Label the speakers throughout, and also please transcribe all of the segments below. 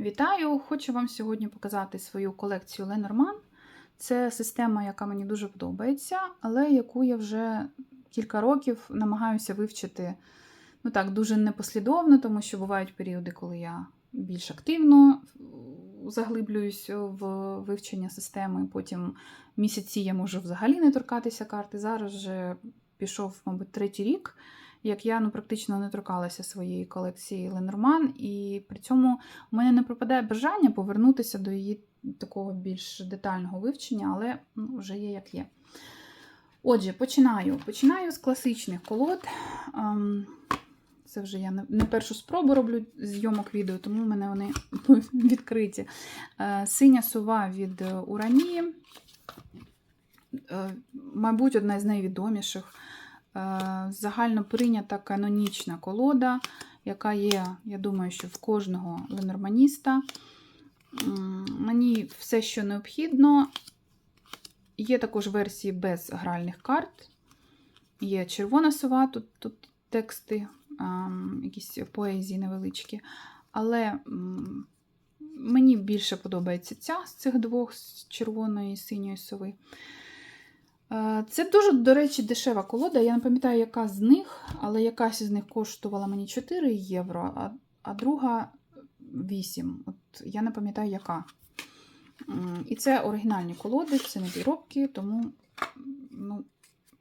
Speaker 1: Вітаю! Хочу вам сьогодні показати свою колекцію Lenormand. Це система, яка мені дуже подобається, але яку я вже кілька років намагаюся вивчити ну так, дуже непослідовно, тому що бувають періоди, коли я більш активно заглиблююсь в вивчення системи. Потім місяці я можу взагалі не торкатися карти. Зараз вже пішов, мабуть, третій рік як я ну, практично не торкалася своєї колекції Ленорман, і при цьому у мене не пропадає бажання повернутися до її такого більш детального вивчення, але ну, вже є як є. Отже, починаю. Починаю з класичних колод. Ем, Це вже я не першу спробу роблю зйомок відео, тому в мене вони відкриті. Е, Синя сова від Уранії. Е, Мабуть, одна з найвідоміших. Е, загально прийнята канонічна колода, яка є, я думаю, що в кожного ленорманіста. Мені все, що необхідно. Є також версії без гральних карт. Є червона сова, тут тут тексти, якісь поезії невеличкі. Але мені більше подобається ця з цих двох, з червоної і синьої сови. Е, це дуже, до речі, дешева колода. Я не пам'ятаю, яка з них, але якась із них коштувала мені 4 євро, а а друга 8. От Я не пам'ятаю, яка. І це оригінальні колоди, це не підробки, тому ну,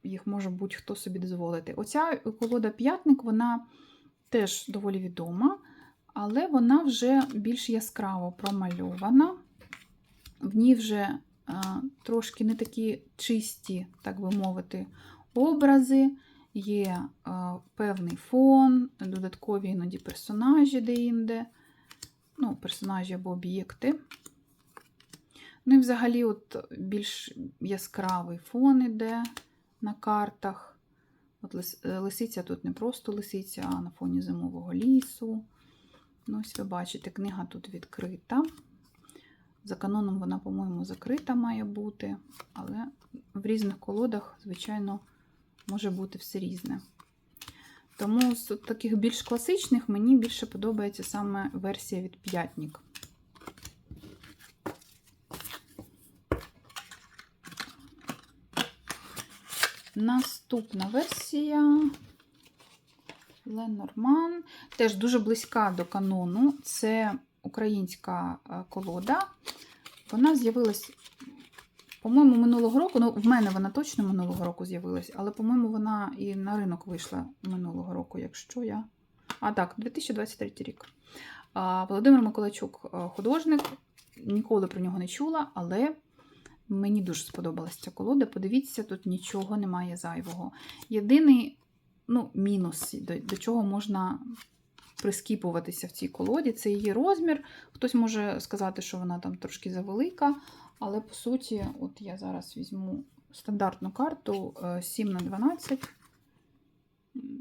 Speaker 1: їх може будь-хто собі дозволити. Оця колода п'ятник, вона теж доволі відома, але вона вже більш яскраво промальована. В ній вже трошки не такі чисті, так би мовити, образи, є певний фон, додаткові іноді персонажі де-інде, ну, персонажі або об'єкти. Ну і взагалі от більш яскравий фон іде на картах. От Лисиця тут не просто лисиця, а на фоні зимового лісу. Ну, Ось ви бачите, книга тут відкрита. За каноном вона, по-моєму, закрита має бути, але в різних колодах, звичайно, може бути все різне. Тому з таких більш класичних мені більше подобається саме версія від п'ятник. Наступна версія Ленорман. Теж дуже близька до канону. Це українська е, колода. Вона з'явилась, по-моєму, минулого року. Ну, в мене вона точно минулого року з'явилась, але, по-моєму, вона і на ринок вийшла минулого року, якщо я. А так, 2023 рік. Володимир Миколайчук, е, художник, ніколи про нього не чула, але мені дуже сподобалася ця колода. Подивіться, тут нічого немає зайвого. Єдиний ну, мінус, до, до чого можна прискіпуватися в цій колоді. Це її розмір. Хтось може сказати, що вона там трошки завелика, але по суті, от я зараз візьму стандартну карту 7 на 12.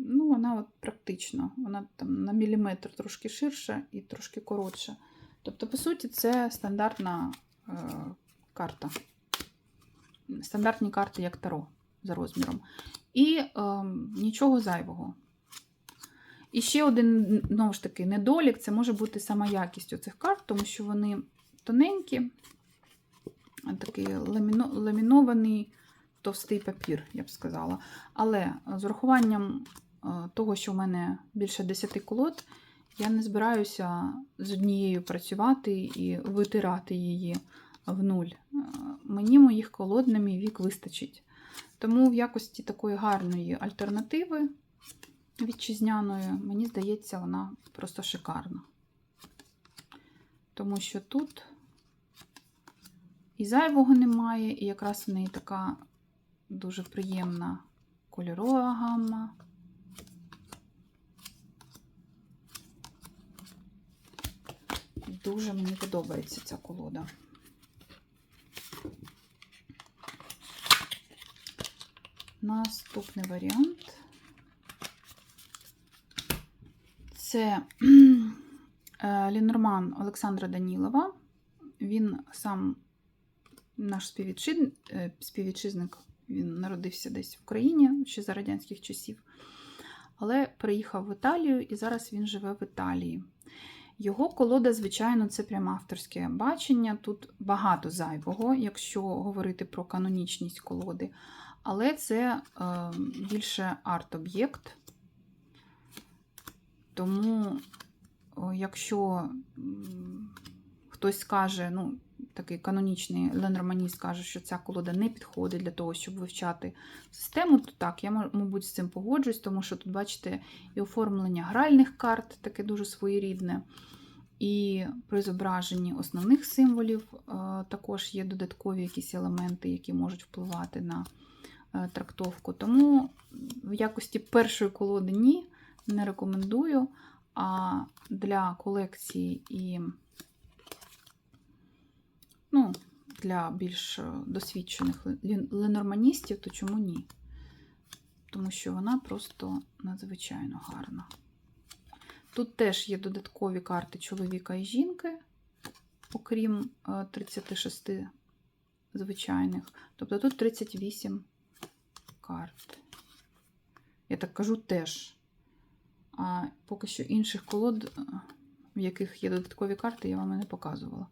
Speaker 1: Ну, вона от практично, вона там на міліметр трошки ширша і трошки коротша. Тобто, по суті, це стандартна е, карта. Стандартні карти, як таро за розміром. І е, нічого зайвого. І ще один, знову ж таки, недолік це може бути сама якість цих карт, тому що вони тоненькі, такий ламіно, ламінований товстий папір, я б сказала. Але з урахуванням е, того, що в мене більше 10 колод, я не збираюся з однією працювати і витирати її в нуль. Е, мені моїх колод на мій вік вистачить. Тому в якості такої гарної альтернативи вітчизняною, мені здається, вона просто шикарна. Тому що тут і зайвого немає, і якраз в неї така дуже приємна кольорова гамма. Дуже мені подобається ця колода. Наступний варіант. Це е, Лінорман Олександра Данілова. Він сам наш е, співвітчизник, він народився десь в Україні ще за радянських часів, але приїхав в Італію і зараз він живе в Італії. Його колода, звичайно, це прямо авторське бачення. Тут багато зайвого, якщо говорити про канонічність колоди. Але це е, більше арт-об'єкт. Тому, якщо хтось скаже, ну, такий канонічний ленорманіст каже, що ця колода не підходить для того, щоб вивчати систему, то так, я, мабуть, з цим погоджуюсь, тому що тут, бачите, і оформлення гральних карт таке дуже своєрідне. І при зображенні основних символів е, також є додаткові якісь елементи, які можуть впливати на е, трактовку. Тому в якості першої колоди ні, не рекомендую. А для колекції і ну, для більш е, досвідчених ленорманістів, то чому ні? Тому що вона просто надзвичайно гарна. Тут теж є додаткові карти чоловіка і жінки, окрім е, 36 звичайних. Тобто тут 38 карт. Я так кажу теж. А поки що інших колод, е, в яких є додаткові карти, я вам не показувала.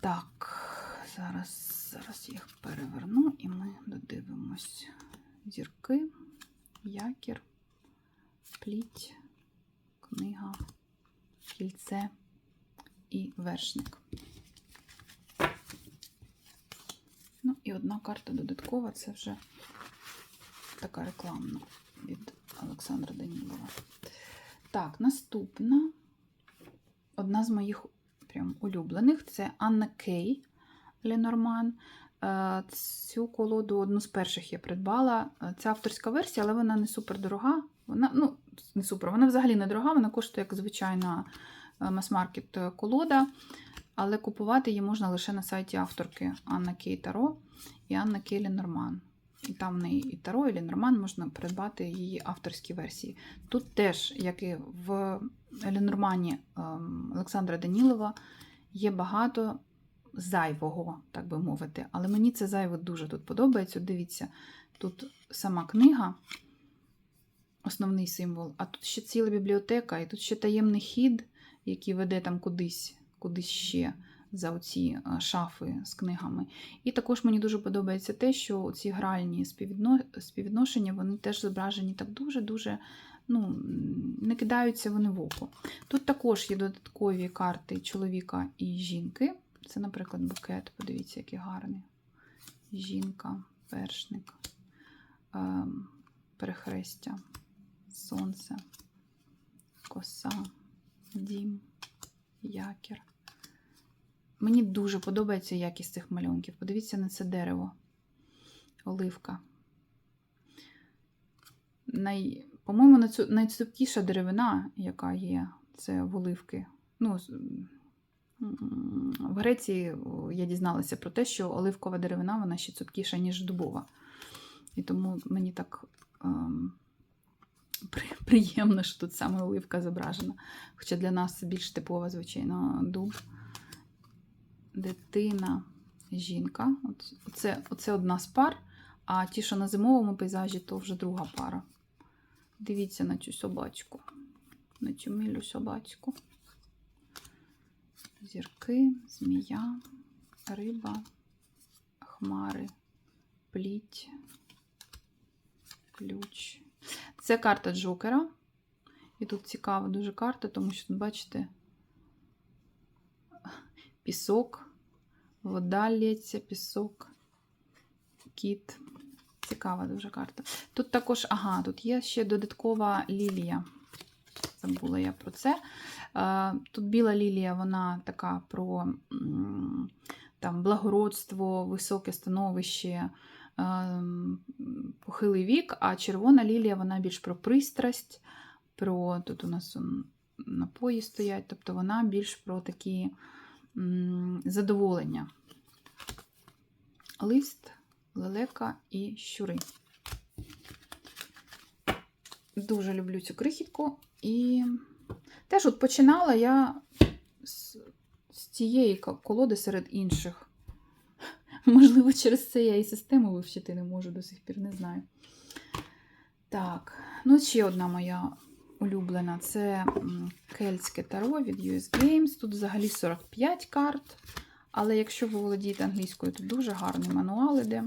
Speaker 1: Так, зараз, зараз їх переверну і ми додивимось зірки, якір, пліть, книга, кільце і вершник. Ну і одна карта додаткова це вже така рекламна від Олександра Данілова. Так, наступна. Одна з моїх прям улюблених це Анна Кей Ленорман. Е, Цю колоду одну з перших я придбала. Е, Це авторська версія, але вона не супер дорога. Вона, ну, не супер, вона взагалі не дорога, вона коштує як звичайна е, мас-маркет колода. Але купувати її можна лише на сайті авторки Анна Кей Таро і Анна Кей Ленорман. І там в неї і Таро, і Ленорман можна придбати її авторські версії. Тут теж, як і в Ленормані ем, Олександра Данілова, є багато зайвого, так би мовити. Але мені це зайве дуже тут подобається. Дивіться, тут сама книга, основний символ, а тут ще ціла бібліотека, і тут ще таємний хід, який веде там кудись, кудись ще за оці е, шафи з книгами. І також мені дуже подобається те, що ці гральні співвідно... співвідношення, вони теж зображені так дуже-дуже ну, не кидаються вони в око. Тут також є додаткові карти чоловіка і жінки. Це, наприклад, букет. Подивіться, який гарний. Жінка, вершник, ем, перехрестя, сонце, коса, дім, якір. Мені дуже подобається якість цих малюнків. Подивіться на це дерево. Оливка. Най, по-моєму, найцупкіша деревина, яка є, це в оливки. Ну, в Греції я дізналася про те, що оливкова деревина вона ще цупкіша, ніж дубова. І тому мені так ем, приємно, що тут саме оливка зображена. Хоча для нас більш типова, звичайно, дуб дитина, жінка. Оце, оце одна з пар, а ті, що на зимовому пейзажі, то вже друга пара. Дивіться на цю собачку. На цю милю собачку. Зірки, змія, риба, хмари, пліть, ключ. Це карта Джокера. І тут цікава дуже карта, тому що, бачите, пісок, вода лється, пісок, кіт. Цікава дуже карта. Тут також, ага, тут є ще додаткова лілія. Забула я про це. Е, Тут біла лілія, вона така про там, благородство, високе становище, ем, похилий вік, а червона лілія, вона більш про пристрасть, про тут у нас напої стоять, тобто вона більш про такі задоволення. Лист, лелека і щури. Дуже люблю цю крихітку. І теж от починала я з, з цієї колоди серед інших. Можливо, через це я і систему вивчити не можу до сих пір, не знаю. Так, ну ще одна моя улюблена. Це кельтське таро від US Games. Тут взагалі 45 карт. Але якщо ви володієте англійською, то дуже гарний мануал іде.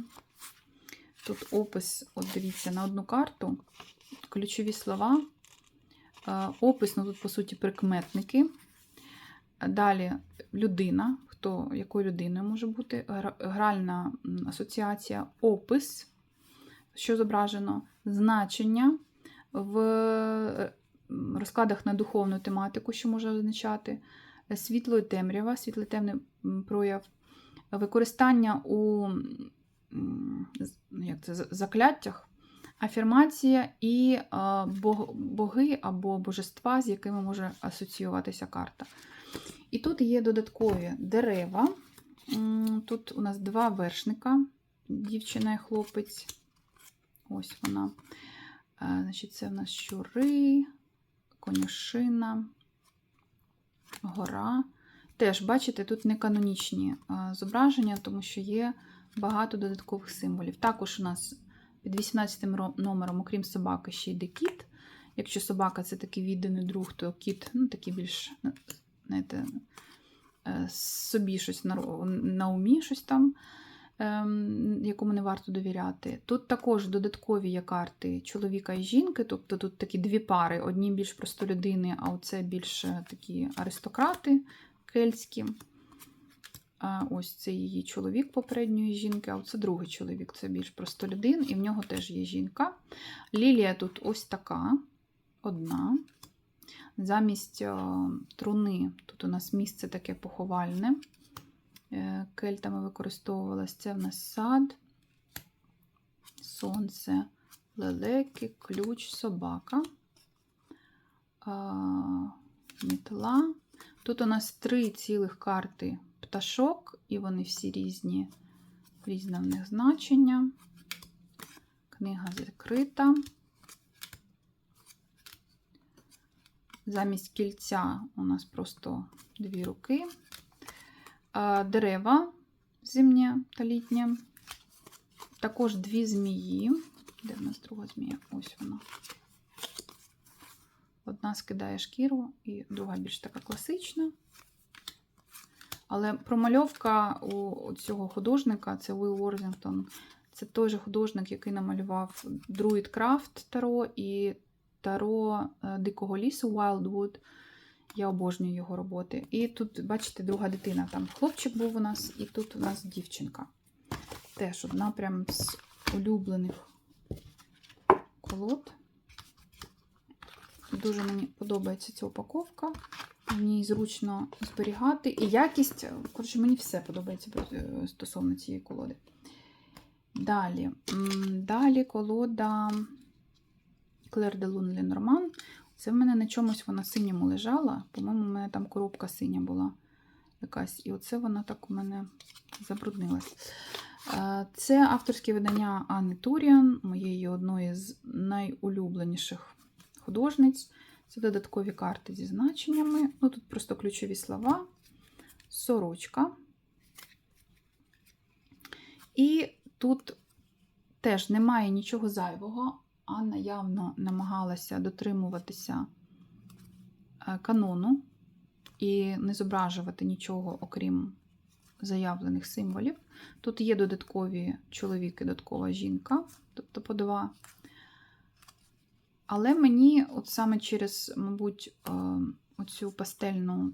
Speaker 1: Тут опис, от дивіться, на одну карту, ключові слова. Е, Опис, ну тут, по суті, прикметники. Далі людина, хто якою людиною може бути, гральна асоціація, опис, що зображено, значення в е, розкладах на духовну тематику, що може означати, е, світло і темрява, світло темний прояв, використання у ну, як це, закляттях, афірмація і е, бог- боги або божества, з якими може асоціюватися карта. І тут є додаткові дерева. Тут у нас два вершника, дівчина і хлопець. Ось вона. Е, Значить, це в нас щури, конюшина, гора. Теж, бачите, тут не канонічні е, зображення, тому що є багато додаткових символів. Також у нас під 18 ро- номером, окрім собаки, ще йде кіт. Якщо собака це такий відданий друг, то кіт ну, такий більш, знаєте, е, собі щось на, умі, щось там, якому не варто довіряти. Тут також додаткові є карти чоловіка і жінки, тобто тут такі дві пари: одні більш простолюдини, а оце більш е, такі аристократи кельтські. А ось це її чоловік попередньої жінки, а оце другий чоловік, це більш простолюдин, і в нього теж є жінка. Лілія тут ось така, одна. Замість е, труни тут у нас місце таке поховальне. Е, Кельтами використовувалось. Це в нас сад, сонце, лелеки, ключ, собака, мітла. Тут у нас три цілих карти пташок, і вони всі різні, різне в них значення. Книга закрита. Замість кільця у нас просто дві руки. Дерева зимнє та літнє. Також дві змії. Де в нас друга змія? Ось вона. Одна скидає шкіру, і друга більш така класична. Але промальовка у цього художника це Уилл Ворзінгтон. Це той же художник, який намалював Craft Таро і Таро е, Дикого лісу Wildwood. Я обожнюю його роботи. І тут, бачите, друга дитина. Там хлопчик був у нас, і тут у нас дівчинка. Теж одна прям з улюблених колод. Дуже мені подобається ця упаковка. Ній зручно зберігати. І якість, коротше, мені все подобається е, стосовно цієї колоди. Далі. Далі колода Claire de Lune Lenormand. Це в мене на чомусь вона синьому лежала. По-моєму, у мене там коробка синя була якась. І оце вона так у мене забруднилась. Е, Це авторське видання Анни Туріан, моєї одної з найулюбленіших художниць. Це додаткові карти зі значеннями. Ну, тут просто ключові слова, сорочка. І тут теж немає нічого зайвого. Анна явно намагалася дотримуватися е, канону і не зображувати нічого, окрім заявлених символів. Тут є додаткові чоловік і додаткова жінка, тобто по два. Але мені, от саме через, мабуть, е, оцю пастельну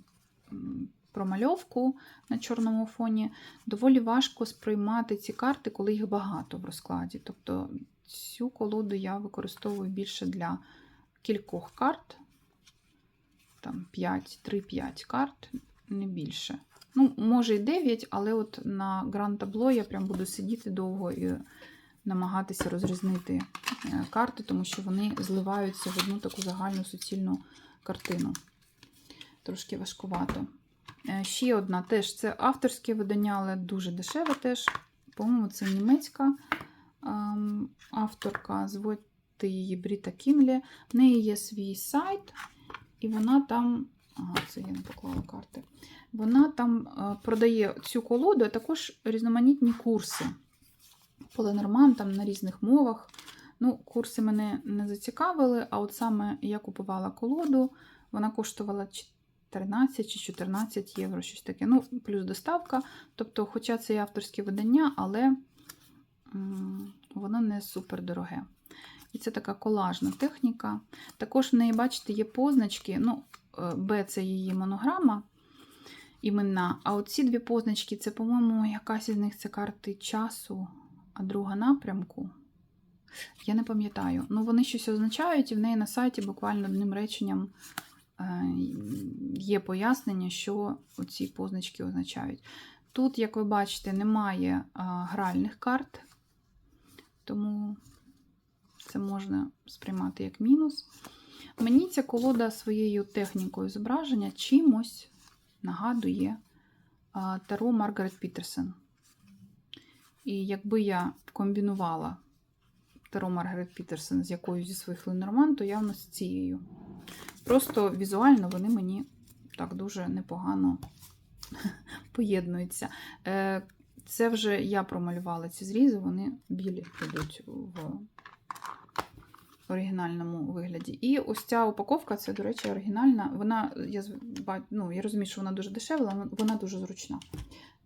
Speaker 1: промальовку на чорному фоні, доволі важко сприймати ці карти, коли їх багато в розкладі. Тобто цю колоду я використовую більше для кількох карт, там 5, 3-5 карт, не більше. Ну, може і 9, але от на гранд табло я прям буду сидіти довго і намагатися розрізнити е, карти, тому що вони зливаються в одну таку загальну суцільну картину. Трошки важкувато. Е, Ще одна теж це авторське видання, але дуже дешеве теж. По-моєму, це німецька авторка, звати її Бріта Кінлі. В неї є свій сайт, і вона там. Ага, це я не поклала карти. Вона там е, продає цю колоду, а також різноманітні курси по Ленорман там на різних мовах. Ну, курси мене не зацікавили, а от саме я купувала колоду, вона коштувала 13 чи 14 євро, щось таке. Ну, плюс доставка. Тобто, хоча це і авторське видання, але воно не супер дороге. І це така колажна техніка. Також в неї, бачите, є позначки. Ну, е, Б це її монограма іменна. А оці дві позначки, це, по-моєму, якась із них це карти часу, а друга напрямку. Я не пам'ятаю. Ну, вони щось означають, і в неї на сайті буквально одним реченням е, є пояснення, що ці позначки означають. Тут, як ви бачите, немає а, гральних карт, тому це можна сприймати як мінус. Мені ця колода своєю технікою зображення чимось нагадує Таро Маргарет Пітерсон. І якби я комбінувала Таро Маргарет Пітерсон з якоюсь зі своїх Ленорман, то явно з цією. Просто візуально вони мені так дуже непогано поєднуються. Це вже я промалювала ці зрізи, вони білі йдуть в оригінальному вигляді. І ось ця упаковка, це, до речі, оригінальна. Вона, я, ну, я розумію, що вона дуже дешева, але вона дуже зручна.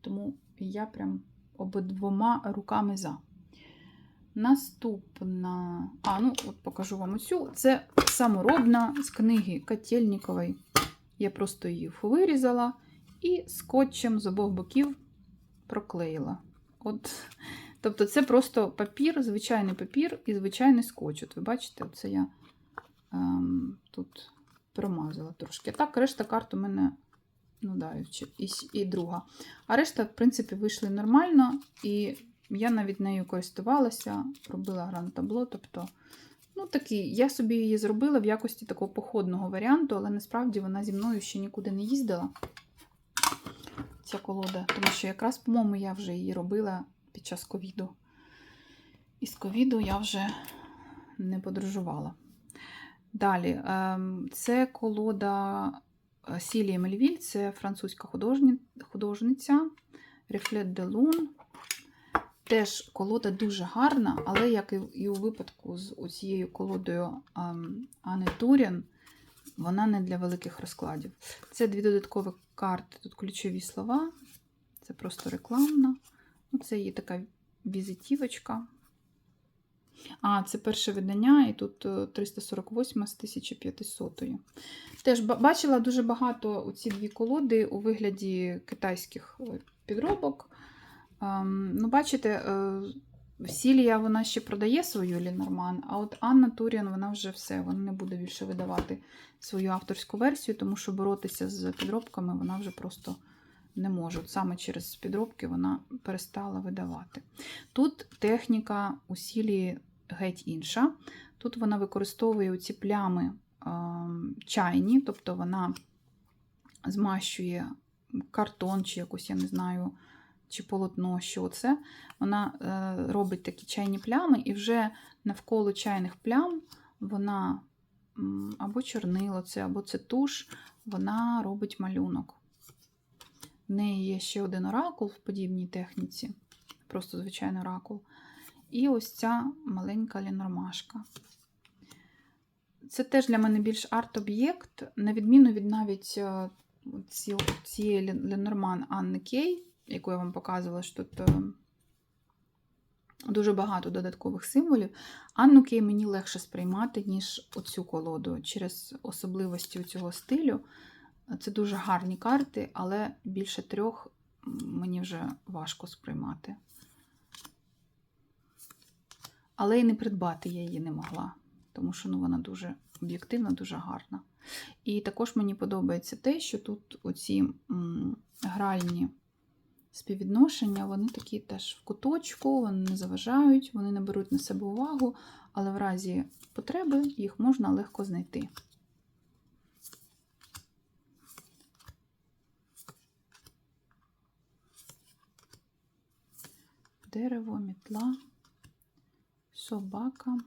Speaker 1: Тому я прям обидвома руками за. Наступна. А, ну, от покажу вам оцю. Це саморобна з книги Котельнікової. Я просто її вирізала і скотчем з обох боків проклеїла. От, тобто, це просто папір, звичайний папір і звичайний скотч. От ви бачите, оце я ем, тут промазала трошки. А так, решта карт у мене, ну да, і, і друга. А решта, в принципі, вийшли нормально, і я навіть нею користувалася, робила гран-табло. Тобто, ну такий, я собі її зробила в якості такого походного варіанту, але насправді вона зі мною ще нікуди не їздила. Ця колода, тому що якраз, по-моєму, я вже її робила під час ковіду. І з ковіду я вже не подорожувала. Далі, ем, це колода е, Сілії Мельвіль, це французька художниця Reflet de Lune. Теж колода дуже гарна, але як і, у випадку з цією колодою ем, Анни Турін, вона не для великих розкладів. Це дві додаткові карти, тут ключові слова. Це просто рекламна. Ну, це її така візитівочка. А, це перше видання, і тут е, 348 з 1500. Теж бачила дуже багато ці дві колоди у вигляді китайських е, підробок. Ем, Ну, бачите, е, Сілія вона ще продає свою Лінорман, а от Анна Туріан вона вже все, вона не буде більше видавати свою авторську версію, тому що боротися з підробками вона вже просто не може. От саме через підробки вона перестала видавати. Тут техніка у Сілії геть інша. Тут вона використовує ці плями чайні, тобто вона змащує картон чи якусь, я не знаю, чи полотно, що це. Вона е, робить такі чайні плями, і вже навколо чайних плям вона або чорнило це, або це туш, вона робить малюнок. В неї є ще один оракул в подібній техніці, просто звичайний оракул. І ось ця маленька лінормашка. Це теж для мене більш арт-об'єкт, на відміну від навіть е, цієї Ленорман Анни Кей, яку я вам показувала, що тут е, дуже багато додаткових символів. Анну Кей мені легше сприймати, ніж оцю колоду через особливості цього стилю. Це дуже гарні карти, але більше трьох мені вже важко сприймати. Але і не придбати я її не могла, тому що ну, вона дуже об'єктивна, дуже гарна. І також мені подобається те, що тут оці м, гральні співвідношення, вони такі теж в куточку, вони не заважають, вони не беруть на себе увагу, але в разі потреби їх можна легко знайти. Дерево, мітла, собака,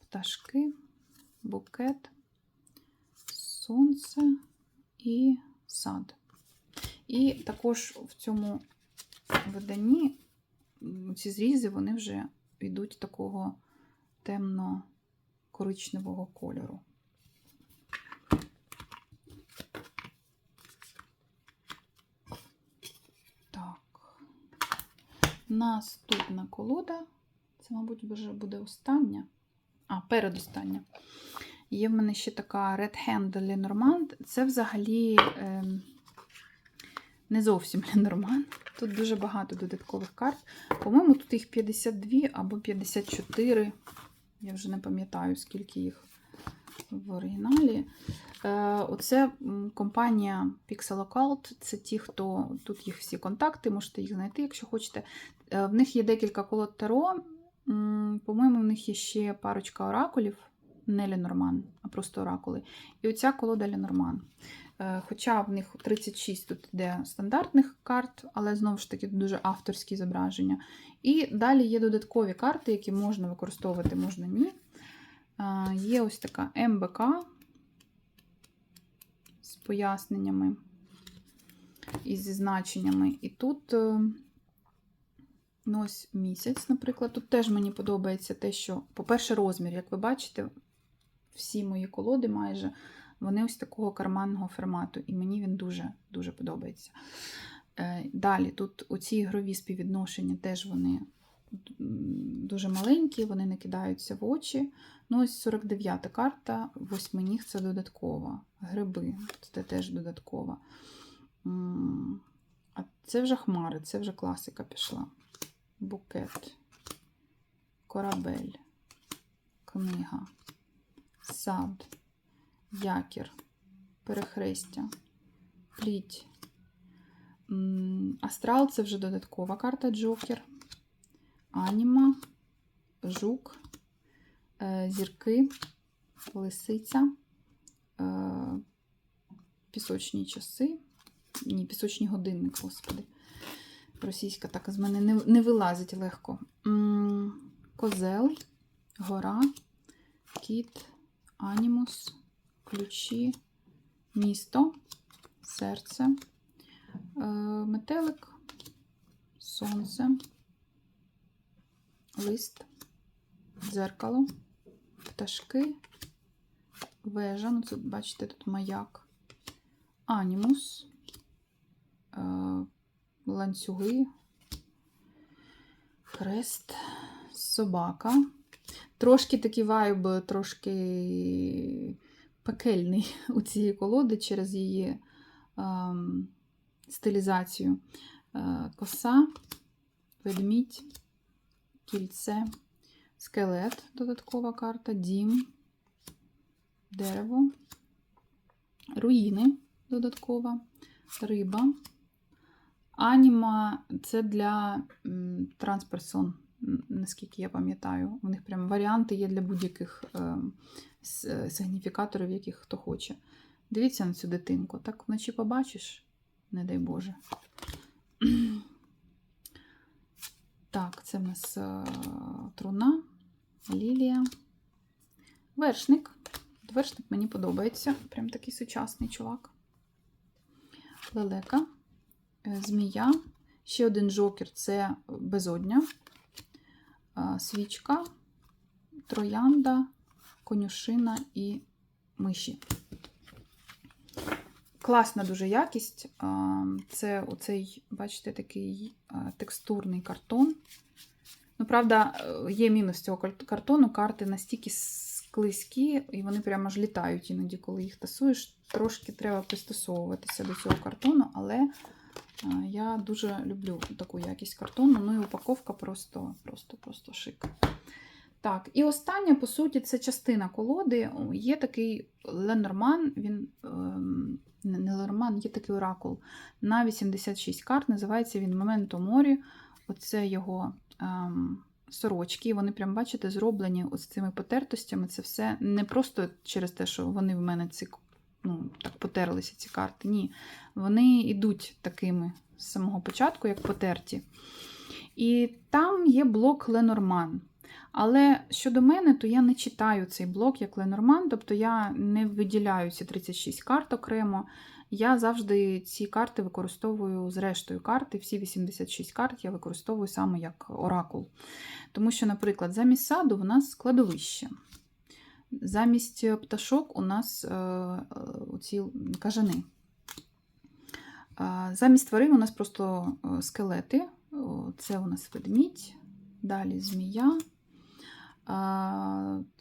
Speaker 1: пташки, букет, сонце і сад. І також в цьому виданні ці зрізи вони вже йдуть такого темно-коричневого кольору. Так. Наступна колода. Це, мабуть, вже буде остання. А, передостання. Є в мене ще така Red Hand Lenormand. Це взагалі ем, не зовсім Lenormand. Тут дуже багато додаткових карт. По-моєму, тут їх 52 або 54. Я вже не пам'ятаю, скільки їх в оригіналі. Е, Оце компанія Pixel Occult. Це ті, хто тут їх всі контакти, можете їх знайти, якщо хочете. Е, В них є декілька колод Таро. По-моєму, в них є ще парочка оракулів. Не Ленорман, а просто оракули. І оця колода Ленорман. Е, Хоча в них 36 тут йде стандартних карт, але знову ж таки дуже авторські зображення. І далі є додаткові карти, які можна використовувати, можна ні. Е, Є ось така МБК з поясненнями і зі значеннями. І тут е, ну, ось місяць, наприклад. Тут теж мені подобається те, що, по-перше, розмір, як ви бачите, всі мої колоди майже вони ось такого карманного формату, і мені він дуже-дуже подобається. Е, Далі, тут оці ігрові співвідношення теж вони дуже маленькі, вони не кидаються в очі. Ну, ось 49-та карта, восьминіг це додаткова. Гриби це теж додаткова. А це вже хмари, це вже класика пішла. Букет, корабель, книга, сад, якір, перехрестя, пліть. Астрал це вже додаткова карта Джокер, аніма, жук, е, зірки, лисиця, е, пісочні часи. Ні, пісочні годинник, господи. Російська так з мене не, не вилазить легко. Козел, гора, кіт, анімус, ключі, місто, серце, е, метелик, сонце, лист, дзеркало, пташки, вежа. Ну, це, бачите, тут маяк, анімус, е, ланцюги, хрест, собака. Трошки такий вайб, трошки пекельний у цієї колоди через її ем, стилізацію. Е, коса, ведмідь, кільце, скелет, додаткова карта, дім, дерево, руїни додаткова, риба. Аніма це для трансперсон, наскільки я пам'ятаю. У них прям варіанти є для будь-яких е, с- е, сигніфікаторів, яких хто хоче. Дивіться на цю дитинку. Так вночі побачиш, не дай Боже. Так, це в нас е, труна, лілія. Вершник. Вершник мені подобається. Прям такий сучасний чувак. Лелека, е, змія. Ще один жокер це безодня, е, свічка, троянда, конюшина і миші. Класна дуже якість. Це оцей, бачите, такий текстурний картон. Ну, правда, е, є мінус цього картону. Карти настільки склизькі, і вони прямо ж літають іноді, коли їх тасуєш. Трошки треба пристосовуватися до цього картону, але я дуже люблю таку якість картону. Ну і упаковка просто, просто, просто шик. Так, і останнє, по суті, це частина колоди. Є такий Ленорман, він ем, не Ленорман, є такий оракул на 86 карт. Називається він Моменто морі. Оце його ем, сорочки. Вони, прям, бачите, зроблені ось цими потертостями. Це все не просто через те, що вони в мене ці, ну, так потерлися, ці карти. Ні. Вони йдуть такими з самого початку, як потерті. І там є блок Ленорман. Але щодо мене, то я не читаю цей блок як Ленорман, тобто я не виділяю ці 36 карт окремо. Я завжди ці карти використовую з рештою карти, всі 86 карт я використовую саме як оракул. Тому що, наприклад, замість саду у нас складовище. Замість пташок у нас е, е, кажани. Е, Замість тварин у нас просто скелети. Це у нас ведмідь, далі змія.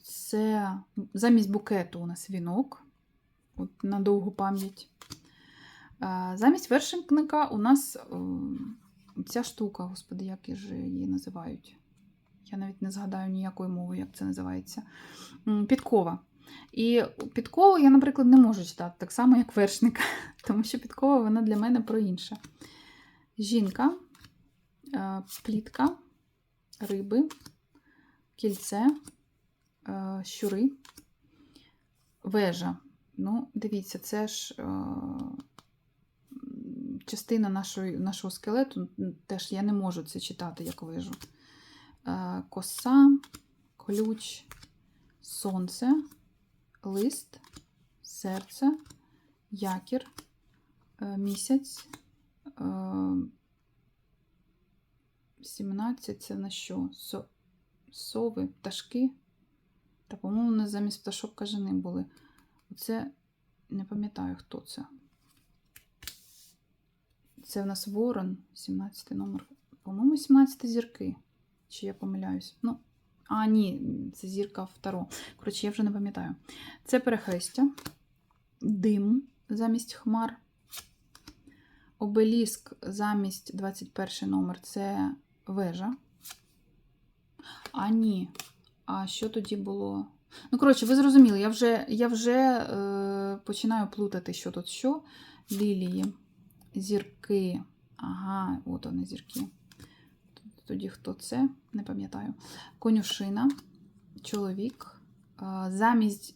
Speaker 1: Це замість букету у нас вінок от, на довгу пам'ять. Замість вершинника у нас ця штука, господи, як же її називають. Я навіть не згадаю ніякою мовою, як це називається. Підкова. І підкову я, наприклад, не можу читати так само, як вершника, тому що підкова вона для мене про інше. Жінка, плітка, риби, кільце, е, щури, вежа. Ну, дивіться, це ж е, частина нашої, нашого скелету, теж я не можу це читати як вежу. Е, Коса, ключ, сонце, лист, серце, якір, місяць. е, 17 це на що? Со, сови, пташки. Та, по-моєму, у нас замість пташок кажани були. Оце не пам'ятаю, хто це. Це в нас ворон, 17 номер. По-моєму, 17 зірки. Чи я помиляюсь? Ну, а, ні, це зірка второ. Коротше, я вже не пам'ятаю. Це перехрестя, дим замість хмар. Обеліск замість 21 номер це вежа. А, ні. А що тоді було? Ну, коротше, ви зрозуміли, я вже, я вже е, починаю плутати, що тут що. Лілії, зірки. Ага, от вони зірки. Тоді хто це? Не пам'ятаю. Конюшина, чоловік. Е, Замість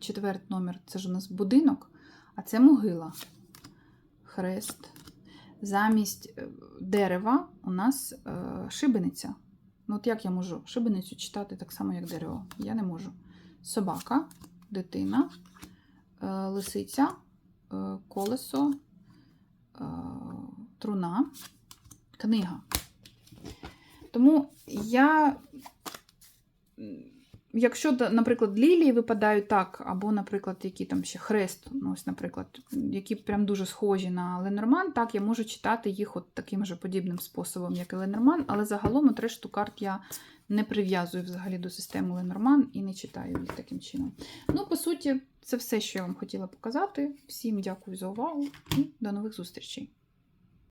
Speaker 1: четвертий номер це ж у нас будинок, а це могила. Хрест. Замість е, дерева у нас е, шибениця. Ну, от як я можу шибеницю читати так само, як дерево? Я не можу. Собака, дитина, е, лисиця, е, колесо, е, труна, книга. Тому я, якщо, наприклад, лілії випадають так, або, наприклад, які там ще хрест, ну, ось, наприклад, які прям дуже схожі на Ленорман, так, я можу читати їх от таким же подібним способом, як і Ленорман, але загалом от решту карт я не прив'язую взагалі до системи Ленорман і не читаю їх таким чином. Ну, по суті, це все, що я вам хотіла показати. Всім дякую за увагу і до нових зустрічей!